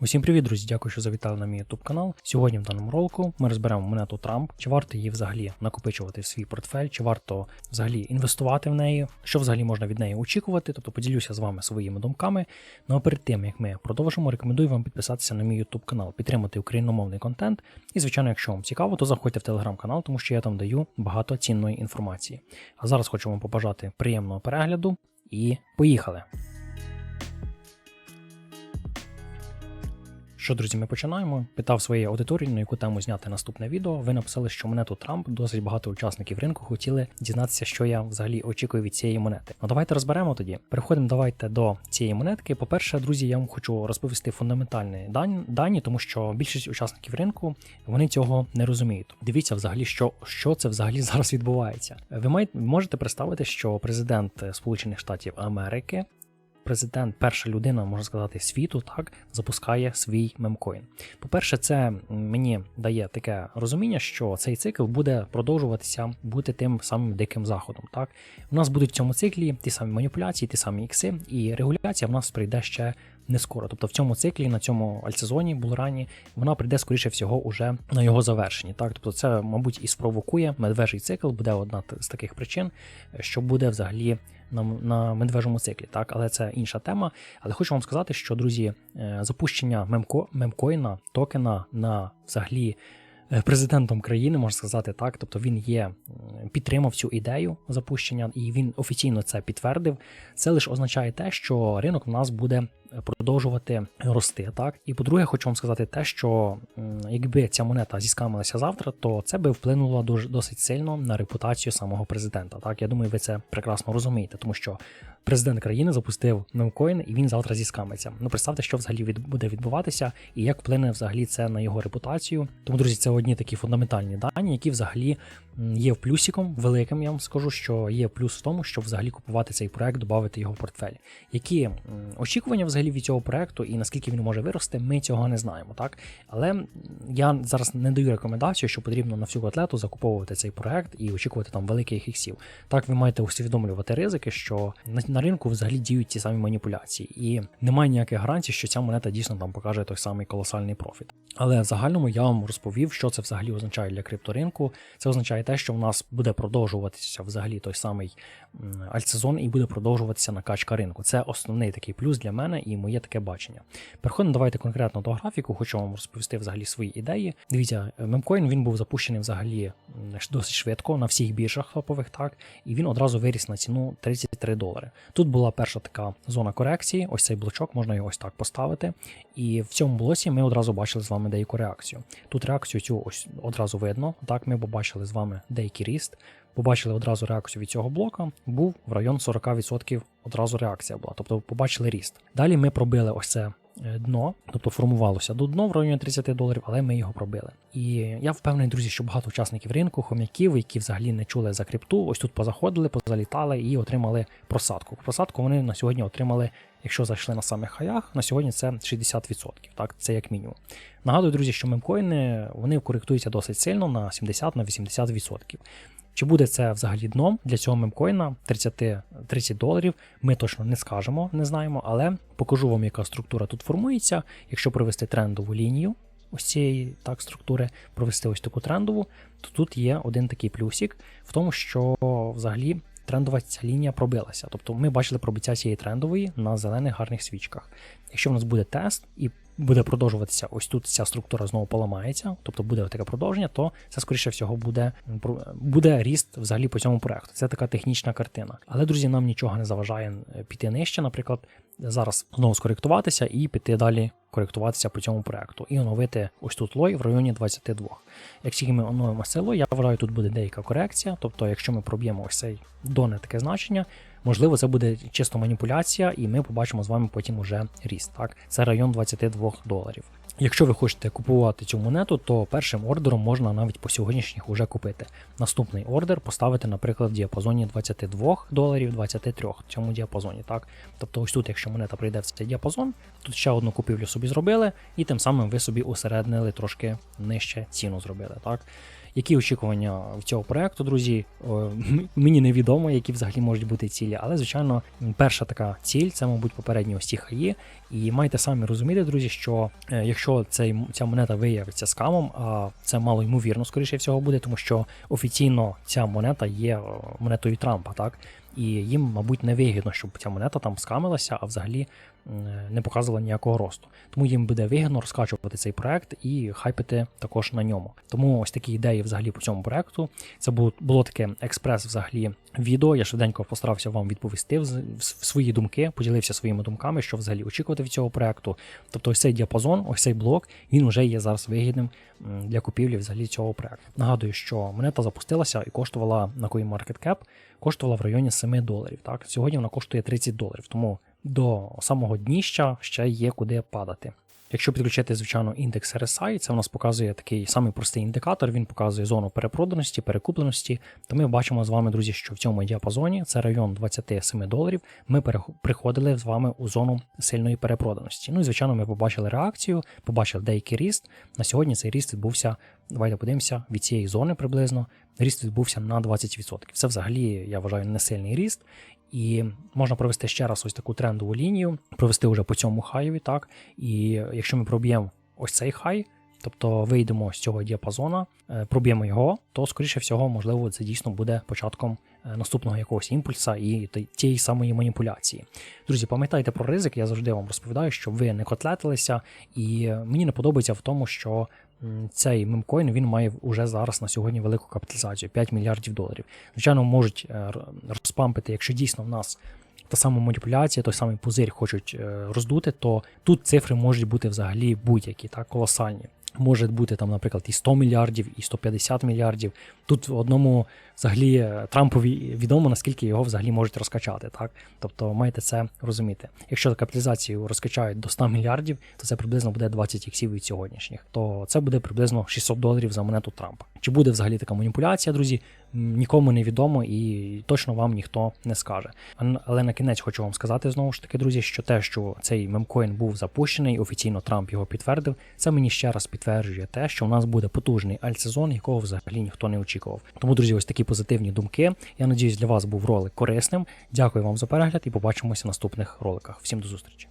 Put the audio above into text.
Усім привіт, друзі! Дякую, що завітали на мій YouTube канал. Сьогодні в даному ролику ми розберемо монету Трамп, чи варто її взагалі накопичувати в свій портфель, чи варто взагалі інвестувати в неї, що взагалі можна від неї очікувати. Тобто поділюся з вами своїми думками. Ну а перед тим як ми продовжимо, рекомендую вам підписатися на мій YouTube канал, підтримати україномовний контент. І, звичайно, якщо вам цікаво, то заходьте в телеграм-канал, тому що я там даю багато цінної інформації. А зараз хочу вам побажати приємного перегляду і поїхали! Що, друзі, ми починаємо. Питав своїй аудиторії, на яку тему зняти наступне відео. Ви написали, що монету Трамп досить багато учасників ринку хотіли дізнатися, що я взагалі очікую від цієї монети. Ну давайте розберемо тоді. Переходимо давайте до цієї монетки. По-перше, друзі, я вам хочу розповісти фундаментальні дані, дані, тому що більшість учасників ринку вони цього не розуміють. Дивіться, взагалі, що, що це взагалі зараз відбувається. Ви маєте можете представити, що президент Сполучених Штатів Америки президент, перша людина, можна сказати, світу, так запускає свій мемкоін. По-перше, це мені дає таке розуміння, що цей цикл буде продовжуватися бути тим самим диким заходом. Так, у нас будуть в цьому циклі ті самі маніпуляції, ті самі ікси, і регуляція в нас прийде ще не скоро. Тобто в цьому циклі, на цьому альтсезоні булрані, вона прийде скоріше всього уже на його завершенні. Так, тобто, це, мабуть, і спровокує медвежий цикл, буде одна з таких причин, що буде взагалі на на медвежому циклі, так, але це інша тема. Але хочу вам сказати, що, друзі, е, запущення мемко, мемкоїна, токена на взагалі е, президентом країни, можна сказати так. Тобто він є, підтримав цю ідею запущення, і він офіційно це підтвердив. Це лише означає те, що ринок в нас буде продовжувати рости. Так і по-друге, хочу вам сказати те, що якби ця монета зіскамилася завтра, то це би вплинуло дуже досить сильно на репутацію самого президента. Так, я думаю, ви це прекрасно розумієте, тому що президент країни запустив мемкоін і він завтра зіскамиться. Ну представте, що взагалі від, буде відбуватися і як вплине взагалі це на його репутацію. Тому, друзі, це одні такі фундаментальні дані, які взагалі є плюсиком великим. Я вам скажу, що є плюс в тому, щоб взагалі купувати цей проект, додати його в портфель. Які очікування взагалі? Взагалі від цього проекту і наскільки він може вирости, ми цього не знаємо. так? Але я зараз не даю рекомендацію, що потрібно на всю котлету закуповувати цей проект і очікувати там великих іксів. Так, ви маєте усвідомлювати ризики, що на ринку взагалі діють ті самі маніпуляції, і немає ніяких гарантій, що ця монета дійсно там покаже той самий колосальний профіт. Але в загальному я вам розповів, що це взагалі означає для крипторинку. Це означає те, що в нас буде продовжуватися взагалі той самий альтсезон і буде продовжуватися накачка ринку. Це основний такий плюс для мене і моє таке бачення. Переходимо, давайте конкретно до графіку, хочу вам розповісти взагалі свої ідеї. Дивіться, мемкоін він був запущений взагалі досить швидко на всіх біржах топових, так, і він одразу виріс на ціну 33 долари. Тут була перша така зона корекції, ось цей блочок, можна його ось так поставити. І в цьому блоці ми одразу бачили з вами деяку реакцію. Тут реакцію цю ось одразу видно. Так, ми побачили з вами деякий ріст побачили одразу реакцію від цього блока, був в район 40% одразу реакція була, тобто побачили ріст. Далі ми пробили ось це е, дно, тобто формувалося до дно в районі 30 доларів, але ми його пробили. І я впевнений, друзі, що багато учасників ринку, хом'яків, які взагалі не чули за крипту, ось тут позаходили, позалітали і отримали просадку. Просадку вони на сьогодні отримали. Якщо зайшли на самих хаях, на сьогодні це 60%, так, це як мінімум. Нагадую, друзі, що мемкоїни вони коректуються досить сильно на 70-80%. Чи буде це взагалі дном для цього мемкоїна 30 30 доларів? Ми точно не скажемо, не знаємо, але покажу вам, яка структура тут формується. Якщо провести трендову лінію ось цієї так структури, провести ось таку трендову, то тут є один такий плюсик в тому, що взагалі трендова ця лінія пробилася. Тобто ми бачили пробиття цієї трендової на зелених гарних свічках. Якщо в нас буде тест і буде продовжуватися, ось тут ця структура знову поламається, тобто буде таке продовження, то це, скоріше всього, буде буде ріст взагалі по цьому проекту. Це така технічна картина. Але, друзі, нам нічого не заважає е, піти нижче, наприклад, зараз знову скоректуватися і піти далі коректуватися по цьому проекту і оновити ось тут лой в районі 22. Як тільки ми оновимо це лой, я вважаю, тут буде деяка корекція. Тобто, якщо ми проб'ємо ось цей доне таке значення, можливо, це буде чисто маніпуляція, і ми побачимо з вами потім уже ріст. Так, Це район 22 доларів. Якщо ви хочете купувати цю монету, то першим ордером можна навіть по сьогоднішніх уже купити. Наступний ордер поставити, наприклад, в діапазоні 22 доларів 23 в цьому діапазоні. так? Тобто, ось тут, якщо монета прийде в цей діапазон, тут ще одну купівлю собі зробили, і тим самим ви собі усереднили трошки нижче ціну зробили. так? Які очікування в цього проекту, друзі? Мені невідомо, які взагалі можуть бути цілі, але звичайно, перша така ціль це, мабуть, попередні ось хаї. І маєте самі розуміти, друзі, що е, якщо цей ця монета виявиться скамом, а це мало ймовірно, скоріше всього буде, тому що офіційно ця монета є монетою Трампа, так і їм, мабуть, не вигідно, щоб ця монета там скамилася, а взагалі не показувала ніякого росту. Тому їм буде вигідно розкачувати цей проект і хайпити також на ньому. Тому ось такі ідеї взагалі по цьому проекту. Це було, було таке експрес взагалі відео. Я швиденько постарався вам відповісти в, свої думки, поділився своїми думками, що взагалі очікувати від цього проекту. Тобто, ось цей діапазон, ось цей блок, він вже є зараз вигідним для купівлі взагалі цього проекту. Нагадую, що монета запустилася і коштувала на CoinMarketCap, коштувала в районі 7 доларів. Так, сьогодні вона коштує 30 доларів. Тому до самого дніща ще є куди падати. Якщо підключити, звичайно, індекс RSI, це у нас показує такий самий простий індикатор, він показує зону перепроданості, перекупленості. То ми бачимо з вами, друзі, що в цьому діапазоні це район 27 доларів. Ми приходили з вами у зону сильної перепроданості. Ну і звичайно, ми побачили реакцію, побачили деякий ріст. На сьогодні цей ріст відбувся. Давайте подивимося від цієї зони приблизно. Ріст відбувся на 20%. Це взагалі, я вважаю, не сильний ріст. І можна провести ще раз ось таку трендову лінію, провести вже по цьому хаєві, так. І якщо ми проб'ємо ось цей хай, тобто вийдемо з цього діапазона, е, проб'ємо його, то скоріше всього, можливо, це дійсно буде початком е, наступного якогось імпульса і тієї самої маніпуляції. Друзі, пам'ятайте про ризик, я завжди вам розповідаю, щоб ви не котлетилися, і е, мені не подобається в тому, що цей мемкоін він має уже зараз на сьогодні велику капіталізацію 5 мільярдів доларів. Звичайно, можуть розпампити, якщо дійсно в нас та сама маніпуляція, той самий пузир хочуть роздути, то тут цифри можуть бути взагалі будь-які, так, колосальні. Може бути там, наприклад, і 100 мільярдів, і 150 мільярдів. Тут в одному взагалі е, Трампові відомо, наскільки його взагалі можуть розкачати. Так? Тобто маєте це розуміти. Якщо капіталізацію розкачають до 100 мільярдів, то це приблизно буде 20 іксів від сьогоднішніх. То це буде приблизно 600 доларів за монету Трампа. Чи буде взагалі така маніпуляція, друзі? Нікому не відомо і точно вам ніхто не скаже. Але на кінець хочу вам сказати знову ж таки, друзі, що те, що цей мемкоін був запущений, офіційно Трамп його підтвердив. Це мені ще раз підтверджує те, що у нас буде потужний альтсезон, якого взагалі ніхто не очікував. Тому, друзі, ось такі позитивні думки. Я надіюсь, для вас був ролик корисним. Дякую вам за перегляд і побачимося в наступних роликах. Всім до зустрічі.